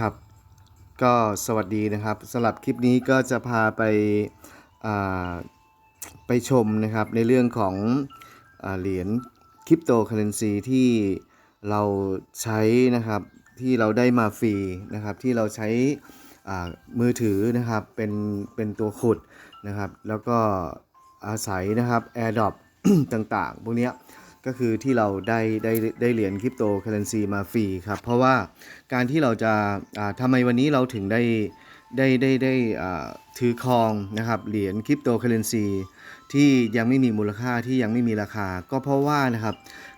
ครับก็สวัสดีนะครับสำหรับคลิปนี้ก็จะพาไปไปชมนะครับในเรื่องของอเหรียญคริปโตเคอเรนซีที่เราใช้นะครับที่เราได้มาฟรีนะครับที่เราใช้มือถือนะครับเป็นเป็นตัวขุดนะครับแล้วก็อาศัยนะครับ AirDrop ต่างๆ พวกเนี้ย ก็คือที่เราได้ได้ได้เหรียญคริปโตเคอเรนซีมาฟรีครับ เพราะว่าการที่เราจะอ่าทำไมวันนี้เราถึงได้ได้ได้ได้อ่าถือครองนะครับเหรียญคริปโตเคอเรนซีที่ยังไม่มีมูลค่าที่ยังไม่มีราคา ก็เพราะว่านะครับ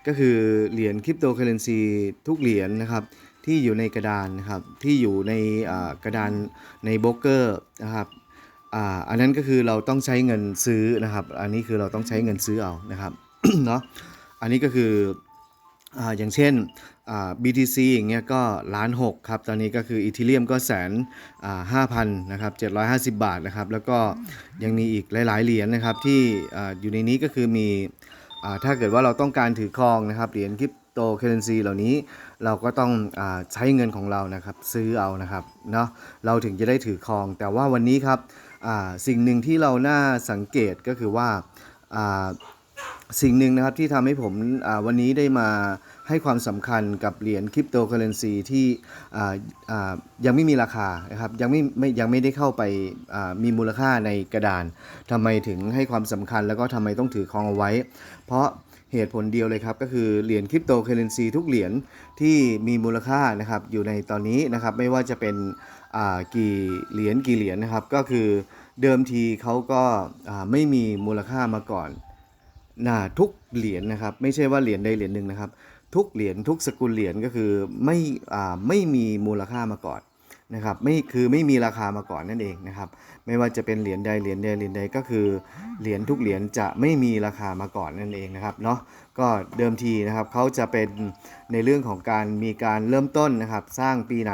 ก็คือเหรียญคริปโตเคอเรนซีทุกเหรียญนะครับที่อยู่ในกระดานนะครับที่อยู่ในกระดานในโบรกเกอร์นะครับออันนั้นก็คือเราต้องใช้เงินซื้อนะครับ อันนี้คือเราต้องใช้เงินซื้อเอานะครับเนาะ อันนี้ก็คือออย่างเช่น BTC อย่างเงี้ยก็ล้านหกครับ ตอนนี้ก็คืออีเทเรียมก็แสนห้าพันนะครับเจ็ดร้อยห้าสิบบาทนะครับ แล้วก็ยังมีอีกหลาย ๆ เหรียญนะครับที่อ่อยู่ในนี้ก็คือมีอ่าถ้าเกิดว่าเราต้องการถือครองนะครับเหรียญคริปโตเคอเรนซีเหล่านี้เราก็ต้องอใช้เงินของเรานะครับซื้อเอานะครับเนาะเราถึงจะได้ถือครอง แต่ว่าวันนี้ครับสิ่งหนึ่งที่เราน่าสังเกตก็คือว่า สิ่งหนึ่งนะครับที่ทำให้ผมวันนี้ได้มาให้ความสำคัญกับเหรียญคริปโตเคอเรนซีที่ยังไม่มีราคานะครับยังไม่ไม่ยังไม่ได้เข้าไปมีมูลค่าในกระดานทำไมถึงให้ความสำคัญแล้วก็ทำไมต้องถือครองเอาไว้ เพราะเหตุผลเดียวเลยครับ ก็คือเหรียญคริปโตเคอเรนซีทุกเหรียญที่มีมูลค่านะครับอยู่ในตอนนี้นะครับไม่ว่าจะเป็นกี่เหรียญกี่เหรียญนะครับก็คือเดิมทีเขาก็าไม่มีมูลค่ามาก่อน นะทุกเหรียญนะครับ ไม่ใช่ว่าเหรียญใดเหรียญหนึ่งนะครับ ทุกเหรียญทุกสกุลเหรียญก็คือไม่อ่าไม่มีมูลค่ามาก่อนนะครับไม่คือไม่มีราคามาก่อนนั่นเองนะครับ ไม่ว่าจะเป็นเหรียญใดเหรียญใดเหรียญใดก็คือเหรียญทุกเหรียญจะไม่มีราคามาก่อนนั่นเองนะครับเนาะก็เดิมทีนะครับเขาจะเป็นในเรื่องของการมีการเริ่มต้นนะครับสร้างปีไหน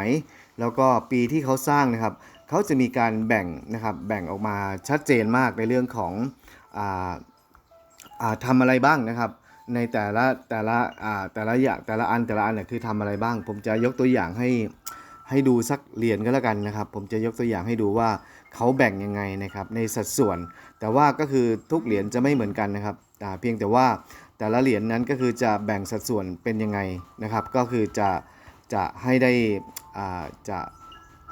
แล้วก็ปีที่เขาสร้างนะครับเขาจะมีการแบ่งนะครับแบ่งออกมาชัดเจนมากในเรื่องของอ่า ทำอะไรบ้างนะครับ ในแต่ละแต่ละแต่ละอย่างแต่ละอันแต่ละอันเนี่ยคือทำอะไรบ้าง ผมจะยกตัวอย่างให้ให้ดูสักเหรียญก็แล้วกันนะครับ ผมจะยกตัวอย่างให้ดูว่าเขาแบ่งยังไงนะครับ ในสัดส่วน แต่ว่าก็คือทุกเหรียญจะไม่เหมือนกันนะครับอ่เพียงแต่ว่าแต่ละเหรียญนั้นก็คือจะแบ่งสัดส่วนเป็นยังไงนะครับ ก็คือจะจะให้ได้อ่าจะ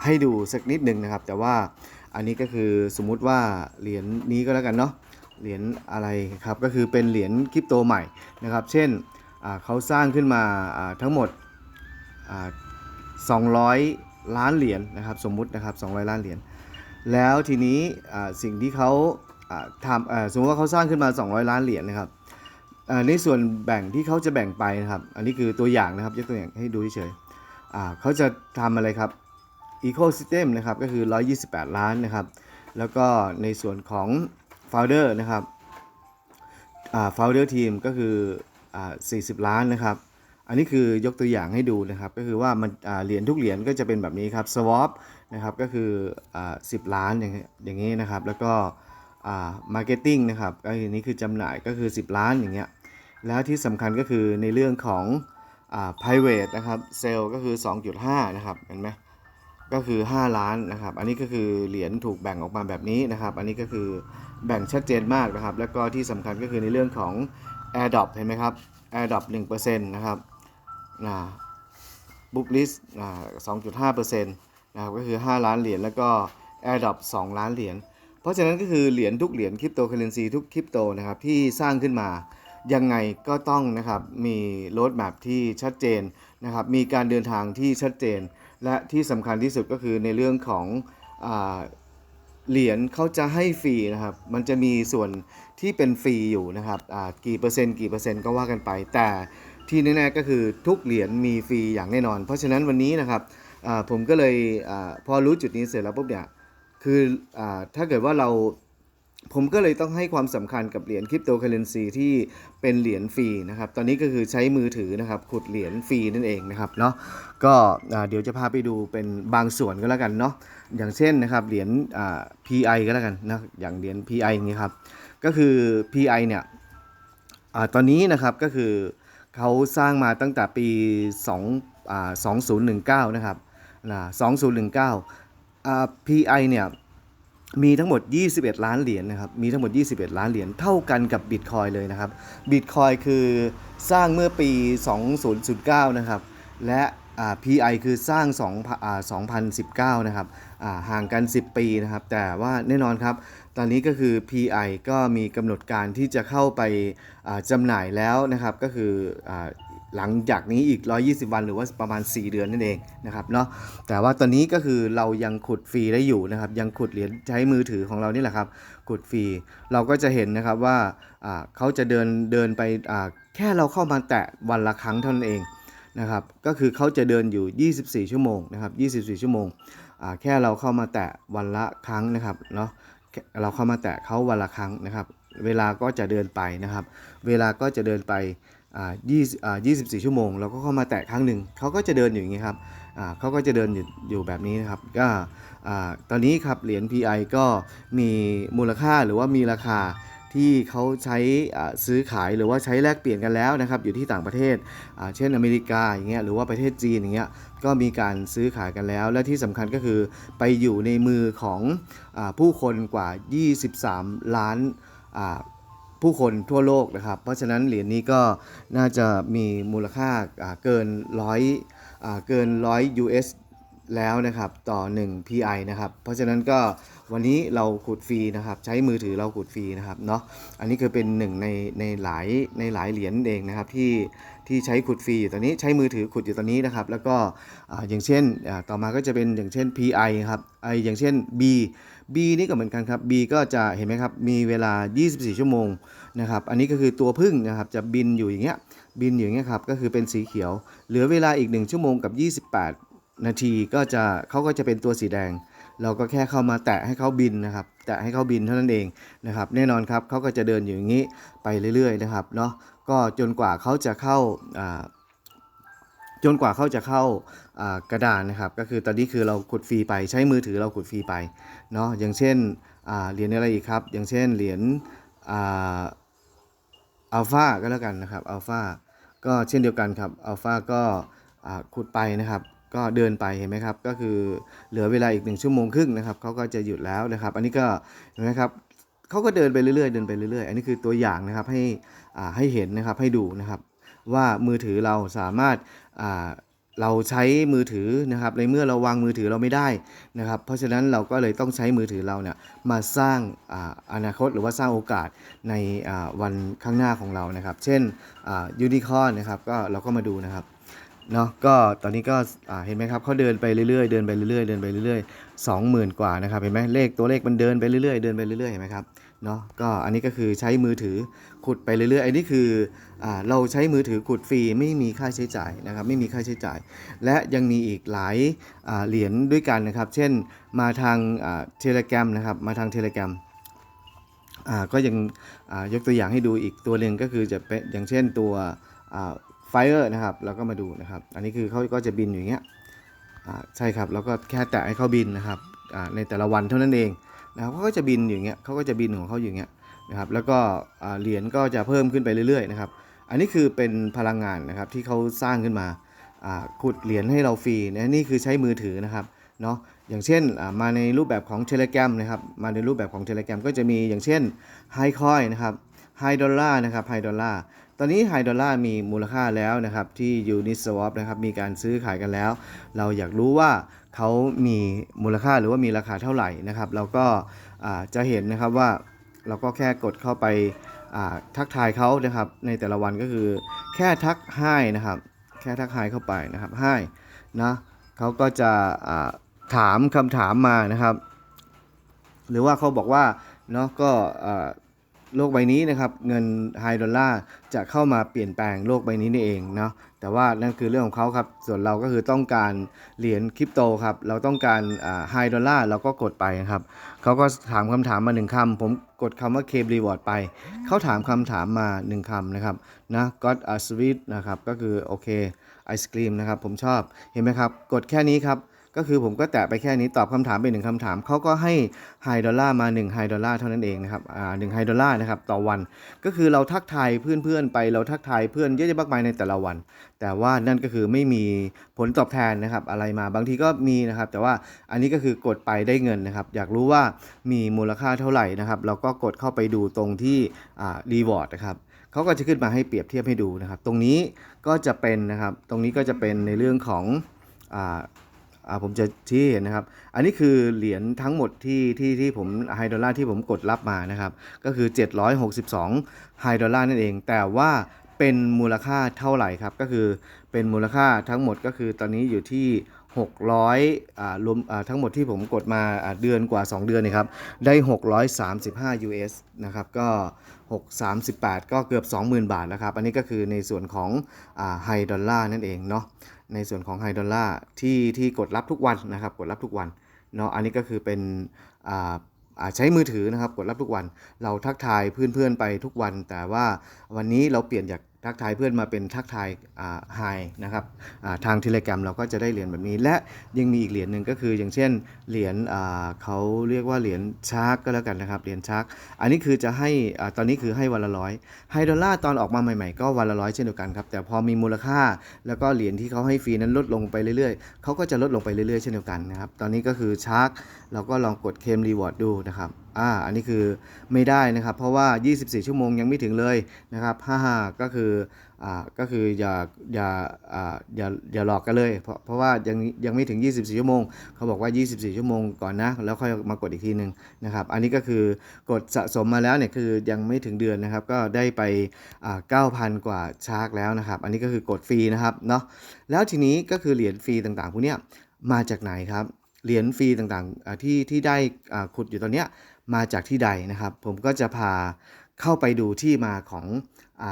ให้ดูสักนิดหนึ่งนะครับ แต่ว่าอันนี้ก็คือสมมุติว่าเหรียญนี้ก็แล้วกันเนาะ เหรียญอะไรครับก็คือเป็นเหรียญคริปโตใหม่นะครับ เช่นเขาสร้างขึ้นมาทั้งหมดอ่า200 ล้านเหรียญนะครับสมมุตินะครับ 200 ล้านเหรียญแล้วทีนี้สิ่งที่เขาทำสมมติว่าเขาสร้างขึ้นมา 200 ล้านเหรียญนะครับในส่วนแบ่งที่เขาจะแบ่งไปนะครับ อันนี้คือตัวอย่างนะครับยกตัวอย่างให้ดูเฉยๆเขาจะทำอะไรครับ Ecosystem นะครับก็คือ 128 ล้านนะครับ แล้วก็ในส่วนของ Founder นะครับอ่า Founder Team ก็คืออ่า40ล้านนะครับ อันนี้คือยกตัวอย่างให้ดูนะครับ ก็คือว่ามันเหรียญทุกเหรียญก็จะเป็นแบบนี้ครับ Swap นะครับก็คืออ10ล้านอย่างอย่างนี้นะครับ แล้วก็อ่า Marketing นะครับก็คือนี้คือจำหน่ายก็คือ 10 ล้านอย่างเงี้ย แล้วที่สำคัญก็คือในเรื่องของอ่า private นะครับ sale ก็คือ 2.5 นะครับ เห็นไหมก็คือ 5 ล้านนะครับ อันนี้ก็คือเหรียญถูกแบ่งออกมาแบบนี้นะครับ อันนี้ก็คือ แบ่งชัดเจนมากนะครับ แล้วก็ที่สำคัญก็คือในเรื่องของ AirDrop เห็นไหมครับ AirDrop 1%นะครับนะบุ๊กลิสอ่า2.5%นะครับก็คือ 5 ล้านเหรียญแล้วก็ AirDrop 2 ล้านเหรียญเพราะฉะนั้นก็คือเหรียญทุกเหรียญคริปโตเคอเรนซีทุกคริปโตนะครับที่สร้างขึ้นมายังไงก็ต้องนะครับมีโรดแมพที่ชัดเจนนะครับมีการเดินทางที่ชัดเจน และที่สำคัญที่สุดก็คือในเรื่องของอา เหรียญเขาจะให้ฟรีนะครับ มันจะมีส่วนที่เป็นฟรีอยู่นะครับอ่ากี่เปอร์เซ็นต์กี่เปอร์เซ็นต์ก็ว่ากันไป แต่ที่แน่ๆก็คือทุกเหรียญมีฟรีอย่างแน่นอน เพราะฉะนั้นวันนี้นะครับอ่าผมก็เลยอาพอรู้จุดนี้เสร็จแล้วปุ๊บเนี่ยคืออาถ้าเกิดว่าเรา ผมก็เลยต้องให้ความสำคัญกับเหรียญคริปโตเคอเรนซีที่เป็นเหรียญฟรีนะครับ ตอนนี้ก็คือใช้มือถือนะครับ ขุดเหรียญฟรีนั่นเองนะครับเนาะ ก็เดี๋ยวจะพาไปดูเป็นบางส่วนก็แล้วกันเนาะ อย่างเช่นนะครับเหรียญอ่า PI ก็แล้วกันนะ อย่างเหรียญ PI อย่างนี้ครับ ก็คือ PI เนี่ยอ่าตอนนี้นะครับก็คือเขาสร้างมาตั้งแต่ปี2อ่า2019 นะครับนะ2019อ่า PI เนี่ย มีทั้งหมด 21 ล้านเหรียญนะครับ มีทั้งหมด 21 ล้านเหรียญ เท่ากันกับบิตคอยเลยนะครับ บิตคอยคือสร้างเมื่อปี 2009 นะครับ และ PI คือสร้าง 2019 นะครับ ห่างกัน 10 ปีนะครับ แต่ว่าแน่นอนครับ ตอนนี้ก็คือ PI ก็มีกำหนดการที่จะเข้าไปจำหน่ายแล้วนะครับ ก็คืออ หลังจากนี้อีก 120 วันหรือว่าประมาณ 4 เดือนนั่นเองนะครับเนาะแต่ว่าตอนนี้ก็คือเรายังขุดฟรีได้อยู่นะครับ ยังขุดเหรียญใช้มือถือของเรานี่แหละครับขุดฟรีเราก็จะเห็นนะครับว่าเขาจะเดินเดินไปแค่เราเข้ามาแตะวันละครั้งเท่านั้นเองนะครับก็คือเขาจะเดินอยู่ 24 ชั่วโมงนะครับ 24 ชั่วโมงแค่เราเข้ามาแตะวันละครั้งนะครับเนาะเราเข้ามาแตะเขาวันละครั้งนะครับ เวลาก็จะเดินไปนะครับ เวลาก็จะเดินไป อ่า20อ่า24ชั่วโมงเราก็เข้ามาแตะครั้งหนึ่งเขาก็จะเดินอยู่อย่างนี้ครับเขาก็จะเดินอยู่อยู่แบบนี้นะครับก็ตอนนี้ครับเหรียญ PI ก็มีมูลค่าหรือว่ามีราคาที่เขาใช้ซื้อขายหรือว่าใช้แลกเปลี่ยนกันแล้วนะครับอยู่ที่ต่างประเทศ เช่นอเมริกาอย่างเงี้ยหรือว่าประเทศจีนอย่างเงี้ยก็มีการซื้อขายกันแล้ว และที่สำคัญก็คือไปอยู่ในมือของอผู้คนกว่า 23 ล้านา ผู้คนทั่วโลกนะครับ เพราะฉะนั้นเหรียญนี้ก็น่าจะมีมูลค่าเกินร้อยเกินร้อย US แล้วนะครับต่อ 1 PI นะครับ เพราะฉะนั้นก็วันนี้เราขุดฟรีนะครับใช้มือถือเราขุดฟรีนะครับเนาะอันนี้คือเป็นหนึ่งในในหลายในหลายเหรียญเองนะครับที่ที่ใช้ขุดฟรีอยู่ตอนนี้ใช้มือถือขุดอยู่ตอนนี้นะครับแล้วก็อย่างเช่นต่อมาก็จะเป็นอย่างเช่น PI ครับไออย่างเช่น B B นี่ก็เหมือนกันครับ B ก็จะเห็นไหมครับมีเวลา 24 ชั่วโมงนะครับอันนี้ก็คือตัวพึ่งนะครับจะบินอยู่อย่างเงี้ยบินอยู่อย่างเงี้ยครับก็คือเป็นสีเขียว เหลือเวลาอีก 1 ชั่วโมงกับ 28 นาทีก็จะเขาก็จะเป็นตัวสีแดง เราก็แค่เข้ามาแตะให้เขาบินนะครับแตะให้เขาบินเท่านั้นเองนะครับแน่นอนครับเขาก็จะเดินอยู่อย่างนี้ไปเรื่อยๆนะครับเนาะก็จนกว่าเขาจะเข้าจนกว่าเขาจะเข้ากระดานนะครับ ก็คือตอนนี้คือเราขุดฟรีไปใช้มือถือเราขุดฟรีไปเนาะอย่างเช่นเหรียญอะไรอีกครับ อย่างเช่นเหรียญอัลฟาก็แล้วกันนะครับอัลฟาก็เช่นเดียวกันครับอัลฟาก็ขุดไปนะครับ ก็เดินไปเห็นไหมครับ ก็คือเหลือเวลาอีกหนึ่งชั่วโมงครึ่งนะครับเขาก็จะหยุดแล้วนะครับ อันนี้ก็เห็นไหมครับเขาก็เดินไปเรื่อยๆเดินไปเรื่อยๆ อันนี้คือตัวอย่างนะครับให้อ่าให้เห็นนะครับให้ดูนะครับ ว่ามือถือเราสามารถอ่าเราใช้มือถือนะครับในเมื่อเราวางมือถือเราไม่ได้นะครับ เพราะฉะนั้นเราก็เลยต้องใช้มือถือเราเนี่ยมาสร้างอาอนาคตหรือว่าสร้างโอกาสในอ่าวันข้างหน้าของเรานะครับ เช่นยูนิคอร์นะครับก็เราก็มาดูนะครับ เนาะก็ตอนนี้ก็เห็นไหมครับเขาเดินไปเรื่อยๆ เดินไปเรื่อยๆ เดินไปเรื่อยๆสองหมื่นกว่านะครับเห็นไหมเลขตัวเลขมันเดินไปเรื่อยๆ เดินไปเรื่อยๆเห็นไหมครับเนาะก็อันนี้ก็คือใช้มือถือขุดไปเรื่อยๆอันนี้คืออเราใช้มือถือขุดฟรีไม่มีค่าใช้จ่ายนะครับไม่มีค่าใช้จ่าย และยังมีอีกหลายาเหรียญด้วยกันนะครับ เช่นมาทางเทเลแกรมนะครับมาทางเทเลแกรมก็ยังยกตัวอย่างให้ดูอีกตัวหนึ่งก็คือจะเป็นอย่างเช่นตัว ไฟเออร์นะครับเราก็มาดูนะครับ อันนี้คือเขาก็จะบินอย่างเงี้ยอ่าใช่ครับแล้วก็แค่แตะให้เขาบินนะครับอ่าในแต่ละวันเท่านั้นเองนะครับเขาก็จะบินอย่างเงี้ยเขาก็จะบินของเขาอย่างเงี้ยนะครับ แล้วก็เหรียญก็จะเพิ่มขึ้นไปเรื่อยๆนะครับ อันนี้คือเป็นพลังงานนะครับที่เขาสร้างขึ้นมาอ่าขุดเหรียญให้เราฟรีนะนี่คือใช้มือถือนะครับเนาะอย่างเช่นมาในรูปแบบของ Telegram นะครับมาในรูปแบบของ Telegram ก็จะมีอย่างเช่น High Coin นะครับ High Dollar นะครับ High Dollar ตอนนี้ High Dollar มีมูลค่าแล้วนะครับที่ Uniswap นะครับมีการซื้อขายกันแล้ว เราอยากรู้ว่าเขามีมูลค่าหรือว่ามีราคาเท่าไหร่นะครับ เราก็จะเห็นนะครับว่าเราก็แค่กดเข้าไปาทักทายเขานะครับในแต่ละวันก็คือแค่ทักให้นะครับแค่ทักทายเข้าไปนะครับให้นะเขาก็จะาถามคำถามมานะครับ หรือว่าเขาบอกว่าเนาะก็ โลกใบนี้นะครับเงินไฮดอลลาร์จะเข้ามาเปลี่ยนแปลงโลกใบนี้นี่เองเนาะแต่ว่านั่นคือเรื่องของเขาครับ ส่วนเราก็คือต้องการเหรียญคริปโตครับ เราต้องการไฮดอลลาร์เราก็กดไปครับ เขาก็ถามคำถามมาหนึ่งคำผมกดคำว่าเคบรีวอร์ดไป เขาถามคำถามมาหนึ่งคำนะครับนะ got a sweet นะครับ ก็คือโอเคไอศครีมนะครับ ผมชอบเห็นไหมครับ กดแค่นี้ครับ ก็คือผมก็แตะไปแค่นี้ตอบคำถามไปหนึ่งคำถามเขาก็ให้ไฮดอลลาร์มา1ไฮดอลลาร์เท่านั้นเองนะครับอ่าหนึ่งไฮดอลลาร์นะครับต่อวัน ก็คือเราทักทายเพื่อนๆไปเราทักทายเพื่อนเยอะแยะมากมายในแต่ละวัน แต่ว่านั่นก็คือไม่มีผลตอบแทนนะครับอะไรมาบางทีก็มีนะครับแต่ว่าอันนี้ก็คือกดไปได้เงินนะครับอยากรู้ว่ามีมูลค่าเท่าไหร่นะครับเราก็กดเข้าไปดูตรงที่อ่ารีวอร์ดนะครับเขาก็จะขึ้นมาให้เปรียบเทียบให้ดูนะครับ ตรงนี้ก็จะเป็นนะครับ ตรงนี้ก็จะเป็นในเรื่องของอ่า ผมจะที่เห็นนะครับ อันนี้คือเหรียญทั้งหมดที่ที่ที่ผมไฮดอลลาร์ที่ผมกดรับมานะครับ ก็คือ 762ไฮดอลลาร์นั่นเอง แต่ว่าเป็นมูลค่าเท่าไหร่ครับ ก็คือเป็นมูลค่าทั้งหมดก็คือตอนนี้อยู่ที่ 600อ่ารวมอ่าทั้งหมดที่ผมกดมาอ่าเดือนกว่า 2 เดือนนะครับ ได้ 635 US นะครับก็ 638 ก็เกือบ 20,000 บาทนะครับ อันนี้ก็คือในส่วนของไฮดอลลาร์นั่นเองเนาะในส่วนของไฮดอลลาร์ที่ที่กดรับทุกวันนะครับ กดรับทุกวันเนาะอันนี้ก็คือเป็นอ่าใช้มือถือนะครับกดรับทุกวัน เราทักทายเพื่อนๆไปทุกวัน แต่ว่าวันนี้เราเปลี่ยนจาก ทักทายเพื่อนมาเป็นทักทายไฮนะครับทางเทเลกรมเราก็จะได้เหรียญแบบนี้ และยังมีอีกเหรียญหนึ่งก็คือ อย่างเช่นเหรียญเขาเรียกว่าเหรียญชาร์กก็แล้วกันนะครับเหรียญชาร์กอันนี้คือจะให้อตอนนี้คือให้วันละร้อยไฮดอลลาร์ตอนออกมาใหม่ๆ ก็วันละร้อยเช่นเดียวกันครับแต่พอมีมูลค่าแล้วก็เหรียญที่เขาให้ฟรีนั้นลดลงไปเรื่อยๆเขาก็จะลดลงไปเรื่อยๆเช่นเดียวกันนะครับตอนนี้ก็คือชาร์กเราก็ลองกดเคมรีวอร์ดดูนะครับ อ่าอันนี้คือไม่ได้นะครับ เพราะว่า 24 ชั่วโมงยังไม่ถึงเลยนะครับ55ก็คืออ่าก็คืออย่าอย่าอ่าอย่าอย่าหลอกกันเลย เพราะเพราะว่ายังยังไม่ถึง 24 ชั่วโมง เขาบอกว่า 24 ชั่วโมงก่อนนะ แล้วค่อยมากดอีกทีหนึ่งนะครับ อันนี้ก็คือกดสะสมมาแล้วเนี่ยคือยังไม่ถึงเดือนนะครับ ก็ได้ไปอ่า9,000 กว่าชาร์กแล้วนะครับ อันนี้ก็คือกดฟรีนะครับเนาะแล้วทีนี้ก็คือเหรียญฟรีต่างๆพวกเนี้ยมาจากไหนครับเหรียญฟรีต่างๆที่ที่ได้อ่าขุดอยู่ตอนเนี้ย มาจากที่ใดนะครับ ผมก็จะพาเข้าไปดูที่มาของอ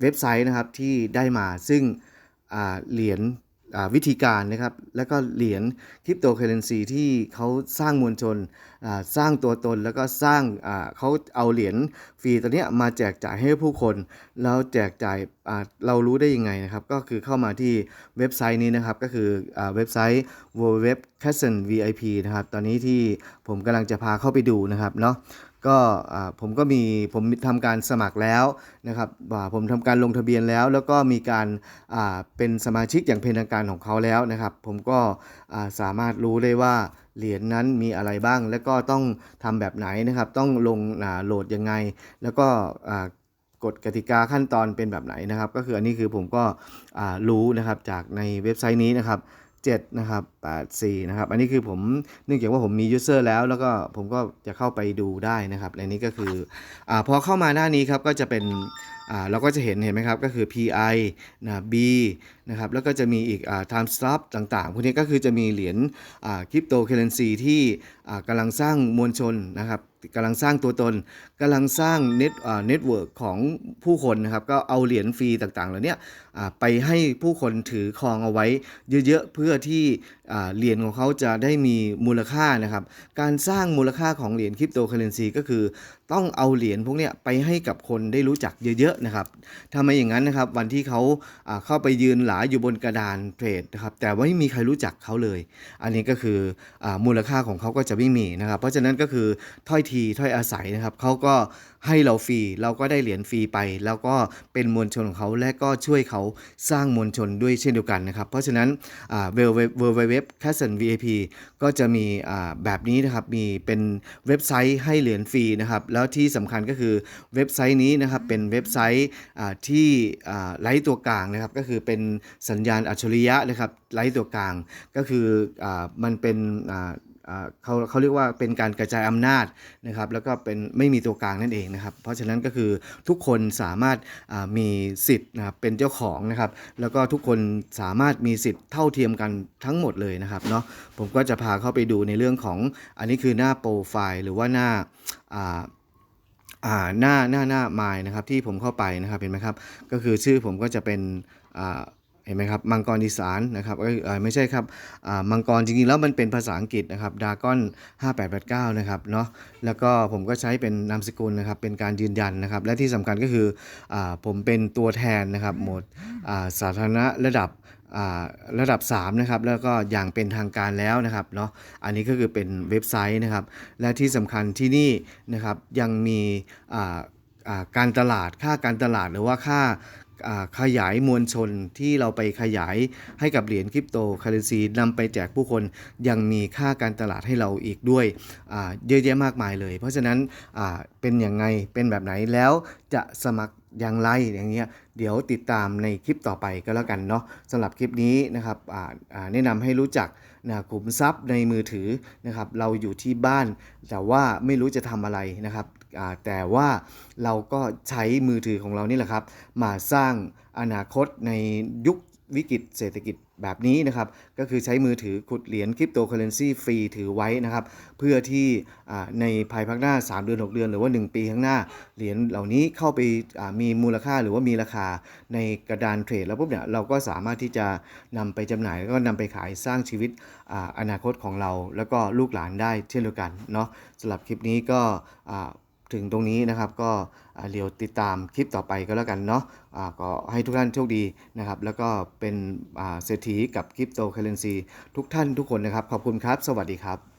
เว็บไซต์นะครับที่ได้มาซึ่งเหรียญ วิธีการนะครับ แล้วก็เหรียญคริปโตเคอเรนซีที่เขาสร้างมวลชน สร้างตัวตนแล้วก็สร้างเขาเอาเหรียญฟรีตัวเนี้ยมาแจกจ่ายให้ผู้คน แล้วแจกจ่ายาเรารู้ได้ยังไงนะครับ ก็คือเข้ามาที่เว็บไซต์นี้นะครับ ก็คืออเว็บไซต์ www c a s s o n VIP นะครับ ตอนนี้ที่ผมกำลังจะพาเข้าไปดูนะครับเนาะ ก็ผมก็มีผมทำการสมัครแล้วนะครับผมทำการลงทะเบียนแล้ว แล้วก็มีการาเป็นสมาชิกอย่างเป็นทางการของเขาแล้วนะครับ ผมก็าสามารถรู้ได้ว่าเหรียญนั้นมีอะไรบ้าง แล้วก็ต้องทำแบบไหนนะครับ ต้องลงโหลดยังไง แล้วก็กฎกติกาขั้นตอนเป็นแบบไหนนะครับ ก็คืออันนี้คือผมก็รู้นะครับจากในเว็บไซต์นี้นะครับ 7 นะครับ 84 นะครับ อันนี้คือผมเนื่องจากว่าผมมียูเซอร์แล้ว แล้วก็ผมก็จะเข้าไปดูได้นะครับในนี้ก็คืออพอเข้ามาหน้านี้ครับก็จะเป็นเราก็จะเห็นเห็นไหมครับ ก็คือ PI นะ B นะครับแล้วก็จะมีอีกอ่า time stop ต่างๆ พวกนี้ก็คือจะมีเหรียญอ่าคริปโตเคเรนซีที่อ่ากำลังสร้างมวลชนนะครับกำลังสร้างตัวตนกำลังสร้างเน็ตอ่าเน็ตเวิร์กของผู้คนนะครับก็เอาเหรียญฟรีต่างๆเหล่านี้อ่าไปให้ผู้คนถือครองเอาไว้เยอะๆ เพื่อที่อ่าเหรียญของเขาจะได้มีมูลค่านะครับการสร้างมูลค่าของเหรียญคริปโตเคเรนซีก็คือต้องเอาเหรียญพวกนี้ไปให้กับคนได้รู้จักเยอะๆนะครับถ้าไม่อย่างนั้นนะครับวันที่เขาอ่าเข้าไปยืนหลาอยู่บนกระดานเทรดนะครับแต่ว่าไม่มีใครรู้จักเขาเลย อันนี้ก็คืออมูลค่าของเขาก็จะไม่มีนะครับ เพราะฉะนั้นก็คือถ้อยทีถ้อยอาศัยนะครับเขาก็ให้เราฟรีเราก็ได้เหรียญฟรีไป แล้วก็เป็นมวลชนของเขาและก็ช่วยเขาสร้างมวลชนด้วยเช่นเดียวกันนะครับ เพราะฉะนั้นเวเวเวเว็บแคสเซน VIP ก็จะมีแบบนี้นะครับมีเป็นเว็บไซต์ให้เหรียญฟรีนะครับแล้วที่สำคัญก็คือเว็บไซต์นี้นะครับเป็นเว็บไซต์ที่ไร้ตัวกลางนะครับก็คือเป็นสัญญาณอัจฉริยะนะครับไร้ตัวกลางก็คืออมันเป็นเขาเขาเรียกว่าเป็นการกระจายอำนาจนะครับแล้วก็เป็นไม่มีตัวกลางนั่นเองนะครับ เพราะฉะนั้นก็คือทุกคนสามารถมีสิทธิ์นะครับเป็นเจ้าของนะครับแล้วก็ทุกคนสามารถมีสิทธิ์เท่าเทียมกันทั้งหมดเลยนะครับเนาะผมก็จะพาเข้าไปดูในเรื่องของอันนี้คือหน้าโปรไฟล์หรือว่าหน้าอ่าอ่าหน้าหน้าหน้าไมล์นะครับที่ผมเข้าไปนะครับเห็นไหมครับก็คือชื่อผมก็จะเป็นอ่า เห็นไหมครับมังกรอีสานนะครับเอ้ยไม่ใช่ครับมังกรจริงๆแล้วมันเป็นภาษาอังกฤษนะครับดากอน5889นะครับเนาะแล้วก็ผมก็ใช้เป็นนามสกุลนะครับเป็นการยืนยันนะครับ และที่สำคัญก็คืออผมเป็นตัวแทนนะครับหมดสาธารณะระดับระดับ3นะครับแล้วก็อย่างเป็นทางการแล้วนะครับเนาะอันนี้ก็คือเป็นเว็บไซต์นะครับ และที่สำคัญที่นี่นะครับยังมีการตลาดค่าการตลาดหรือว่าค่า ขยายมวลชนที่เราไปขยายให้กับเหรียญคริปโตเคอเรนซีนำไปแจกผู้คนยังมีค่าการตลาดให้เราอีกด้วยเยอะแยะมากมายเลย เพราะฉะนั้นเป็นอย่างไงเป็นแบบไหนแล้วจะสมัครอย่างไรอย่างเงี้ยเดี๋ยวติดตามในคลิปต่อไปก็แล้วกันเนาะสำหรับคลิปนี้นะครับแนะนำให้รู้จักนะขุมทรัพย์ในมือถือนะครับเราอยู่ที่บ้าน แต่ว่าไม่รู้จะทำอะไรนะครับ แต่ว่าเราก็ใช้มือถือของเรานี่แหละครับ มาสร้างอนาคตในยุควิกฤตเศรษฐกิจแบบนี้นะครับ ก็คือใช้มือถือขุดเหรียญคริปโตเคอเรนซีฟรีถือไว้นะครับ เพื่อที่ในภายภาคหน้า 3 เดือน 6 เดือน หรือว่า 1 ปีข้างหน้า เหรียญเหล่านี้เข้าไปมีมูลค่าหรือว่ามีราคาในกระดานเทรดแล้วปุ๊บเนี่ยเราก็สามารถที่จะนำไปจำหน่าย แล้วก็นำไปขายสร้างชีวิตออนาคตของเรา แล้วก็ลูกหลานได้เช่นเดียวกันเนาะสำหรับคลิปนี้ก็ ถึงตรงนี้นะครับก็เดี๋ยวติดตามคลิปต่อไปก็แล้วกันเนาะะก็ให้ทุกท่านโชคดีนะครับ แล้วก็เป็นเศรษฐีกับคริปโตเคอเรนซีทุกท่านทุกคนนะครับ ขอบคุณครับ สวัสดีครับ